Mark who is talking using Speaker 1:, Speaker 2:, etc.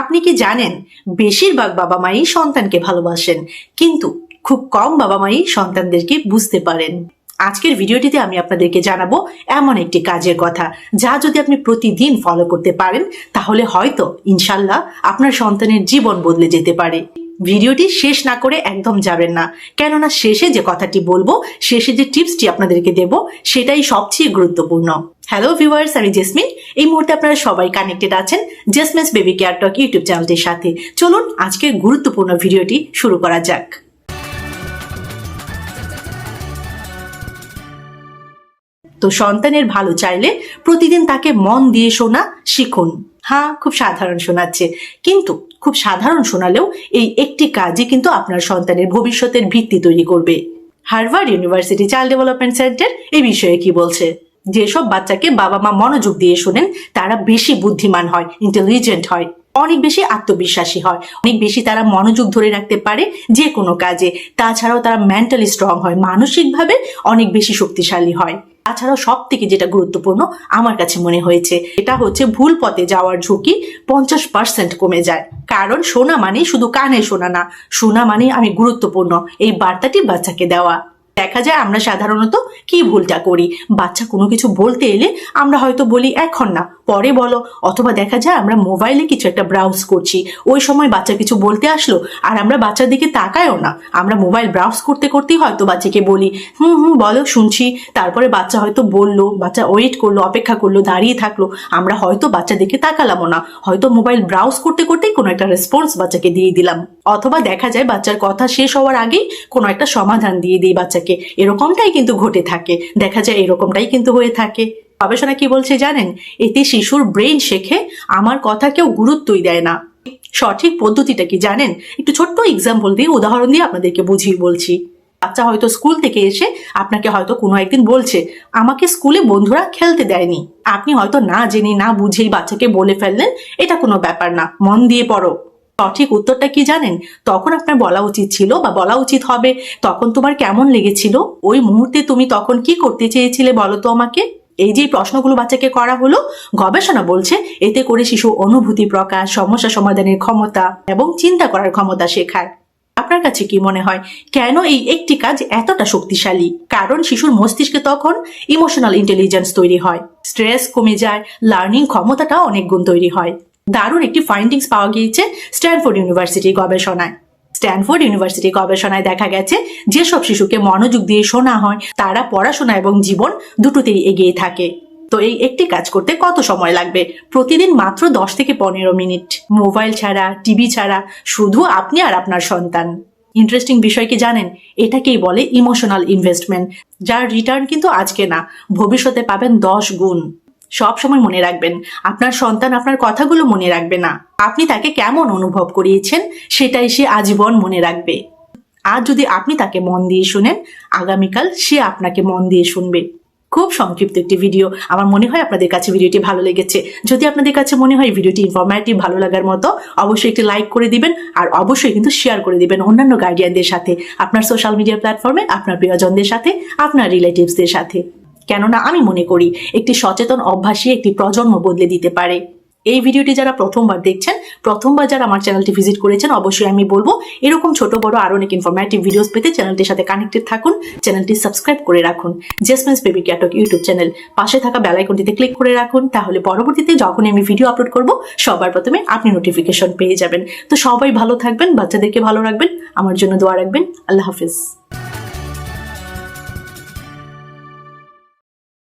Speaker 1: আপনি কি জানেন, বেশিরভাগ বাবা মাই সন্তানকে ভালোবাসেন, কিন্তু খুব কম বাবা মাই সন্তানদেরকে বুঝতে পারেন। আজকের ভিডিওটিতে আমি আপনাদেরকে জানাব এমন একটি কাজের কথা, যা যদি আপনি প্রতিদিন ফলো করতে পারেন, তাহলে হয়তো ইনশাল্লাহ আপনার সন্তানের জীবন বদলে যেতে পারে। ভিডিওটি শেষ না করে একদম যাবেন না, কেননা শেষে যে কথাটি বলব, শেষে যে টিপসটি আপনাদেরকে দেব, সেটাই সবচেয়ে গুরুত্বপূর্ণ। হ্যালো ভিউয়ার্স আমি জেসমিন। এই মুহূর্তে আপনারা সবাই কানেক্টেড আছেন Jesmin's baby care talk YouTube চ্যানেলটির সাথে। চলুন, আজকের গুরুত্বপূর্ণ ভিডিওটি শুরু করা যাক। তো সন্তানের ভালো চাইলে প্রতিদিন তাকে মন দিয়ে শোনা, শিখুন। হ্যাঁ খুব সাধারণ শোনাচ্ছে। কিন্তু খুব সাধারণ শোনালেও এই একটি কাজই কিন্তু আপনার সন্তানের ভবিষ্যতের ভিত্তি তৈরি করবে। Harvard University Child Development Centre এই বিষয়ে কি বলছে? যেসব বাচ্চাকে বাবা মা মনোযোগ দিয়ে শোনেন, তারা বেশি বুদ্ধিমান হয় ইন্টেলিজেন্ট হয়, অনেক বেশি আত্মবিশ্বাসী হয়, অনেক বেশি তারা মনোযোগ ধরে রাখতে পারে যে কোনো কাজে। তাছাড়াও তারা মেন্টালি স্ট্রং হয়, মানসিকভাবে অনেক বেশি শক্তিশালী হয়। তাছাড়াও সব থেকে যেটা গুরুত্বপূর্ণ আমার কাছে মনে হয়েছে, এটা হচ্ছে ভুল পথে যাওয়ার ঝুঁকি পঞ্চাশ পার্সেন্ট কমে যায়। কারণ শোনা মানে শুধু কানে শোনা না, শোনা মানে আমি গুরুত্বপূর্ণ, এই বার্তাটি বাচ্চাকে দেওয়া। দেখা যায় আমরা সাধারণত কি ভুলটা করি? বাচ্চা কোনো কিছু বলতে এলে আমরা হয়তো বলি, এখন না, পরে বলো। অথবা দেখা যায় আমরা মোবাইলে কিছু একটা ব্রাউজ করছি। ওই সময় বাচ্চা কিছু বলতে আসলো, আর আমরা বাচ্চার দিকে তাকায়ও না। আমরা মোবাইল ব্রাউজ করতে করতেই হয়তো বাচ্চাকে বলি, হুম হুম, বলো, শুনছি। তারপরে বাচ্চা হয়তো বলল, বাচ্চা ওয়েট করল, অপেক্ষা করল, দাঁড়িয়ে থাকল। আমরা হয়তো বাচ্চার দিকে তাকালামও না। হয়তো মোবাইল ব্রাউজ করতে করতেই কোনো একটা রেসপন্স বাচ্চাকে দিয়ে দিলাম। অথবা দেখা যায় বাচ্চার কথা শেষ হওয়ার আগেই কোনো একটা সমাধান দিয়ে দিই বাচ্চাকে। এরকমটাই কিন্তু ঘটে থাকে। দেখা যায় এরকমটাই কিন্তু হয়ে থাকে। গবেষণা কি বলছে জানেন? এতে শিশুর ব্রেন শেখে, আমার কথা কেউ গুরুত্বই দেয় না। সঠিক পদ্ধতিটা কি জানেন? একটু ছোট্ট এক্সাম্পল দিয়ে, উদাহরণ দিয়ে আপনাদেরকে বুঝিয়ে বলছি। বাচ্চা হয়তো স্কুল থেকে এসে আপনাকে হয়তো কোনো একদিন বলছে, আমাকে স্কুলে বন্ধুরা খেলতে দেয়নি। আপনি হয়তো না জেনে, না বুঝেই বাচ্চাকে বলে ফেললেন। এটা কোনো ব্যাপার না। মন দিয়ে পড়ো। সঠিক উত্তরটা কি জানেন? তখন আপনার বলা উচিত ছিল বা বলা উচিত হবে, তখন তোমার কেমন লেগেছিল? ওই মুহূর্তে তুমি তখন কি করতে চেয়েছিলে বলো তো আমাকে? এই যে প্রশ্নগুলো বাচ্চাকে করা হলো, গবেষণা বলছে এতে করে শিশু অনুভূতি প্রকাশ, সমস্যা সমাধানের ক্ষমতা এবং চিন্তা করার ক্ষমতা শেখায় আপনার কাছে কি মনে হয়, কেন এই একটি কাজ এতটা শক্তিশালী? কারণ শিশুর মস্তিষ্কে তখন ইমোশনাল ইন্টেলিজেন্স তৈরি হয়। স্ট্রেস কমে যায় লার্নিং ক্ষমতাটা অনেক গুণ তৈরি হয়। দারুণ একটি ফাইন্ডিংস পাওয়া গিয়েছে স্ট্যানফোর্ড ইউনিভার্সিটির গবেষণায়। স্ট্যানফোর্ড ইউনিভার্সিটি গবেষণায় দেখা গেছে, যেসব শিশুকে মনোযোগ দিয়ে শোনা হয়, তারা পড়াশোনা এবং জীবন দুটোতেই এগিয়ে থাকে। তো এই একটি কাজ করতে কত সময় লাগবে? প্রতিদিন মাত্র দশ থেকে পনেরো মিনিট। মোবাইল ছাড়া, টিভি ছাড়া, শুধু আপনি আর আপনার সন্তান। ইন্টারেস্টিং বিষয় কি জানেন? এটাকেই বলে ইমোশনাল ইনভেস্টমেন্ট যার রিটার্ন কিন্তু আজকে না, ভবিষ্যতে পাবেন দশ গুণ। সব সময় মনে রাখবেন, আপনার সন্তান আপনার কথাগুলো মনে রাখবে না। আপনি তাকে কেমন অনুভব করিয়েছেন, সেটাই সে আজীবন মনে রাখবে। আর যদি আপনি তাকে মন দিয়ে শুনেন, আগামীকাল সে আপনাকে মন দিয়ে শুনবে। খুব সংক্ষিপ্ত একটি ভিডিও। আমার মনে হয় আপনাদের কাছে ভিডিওটি ভালো লেগেছে। যদি আপনাদের কাছে মনে হয় ভিডিওটি ইনফরমেটিভ ভালো লাগার মতো, অবশ্যই একটি লাইক করে দিবেন, আর অবশ্যই কিন্তু শেয়ার করে দিবেন অন্যান্য গার্ডিয়ানদের সাথে, আপনার সোশ্যাল মিডিয়া প্ল্যাটফর্মে আপনার প্রিয়জনদের সাথে, আপনার রিলেটিভসদের সাথে। কেননা আমি মনে করি একটি সচেতন অভ্যাসই একটি প্রজন্ম বদলে দিতে পারে। এই ভিডিওটি যারা প্রথমবার দেখছেন, প্রথমবার যারা আমার চ্যানেলটি ভিজিট করেছেন, অবশ্যই আমি বলব, এরকম ছোট, বড় আরও অনেক ইনফরমেটিভ ভিডিওস পেতে চ্যানেলটির সাথে কানেক্টেড থাকুন, চ্যানেলটি সাবস্ক্রাইব করে রাখুন। Jesmin's baby care talk YouTube channel পাশে থাকা বেলাইকনটিতে ক্লিক করে রাখুন, তাহলে পরবর্তীতে যখন আমি ভিডিও আপলোড করব, সবার প্রথমে আপনি নোটিফিকেশন পেয়ে যাবেন। তো সবাই ভালো থাকবেন, বাচ্চাদেরকে ভালো রাখবেন, আমার জন্য দোয়া রাখবেন, আল্লাহ হাফিজ।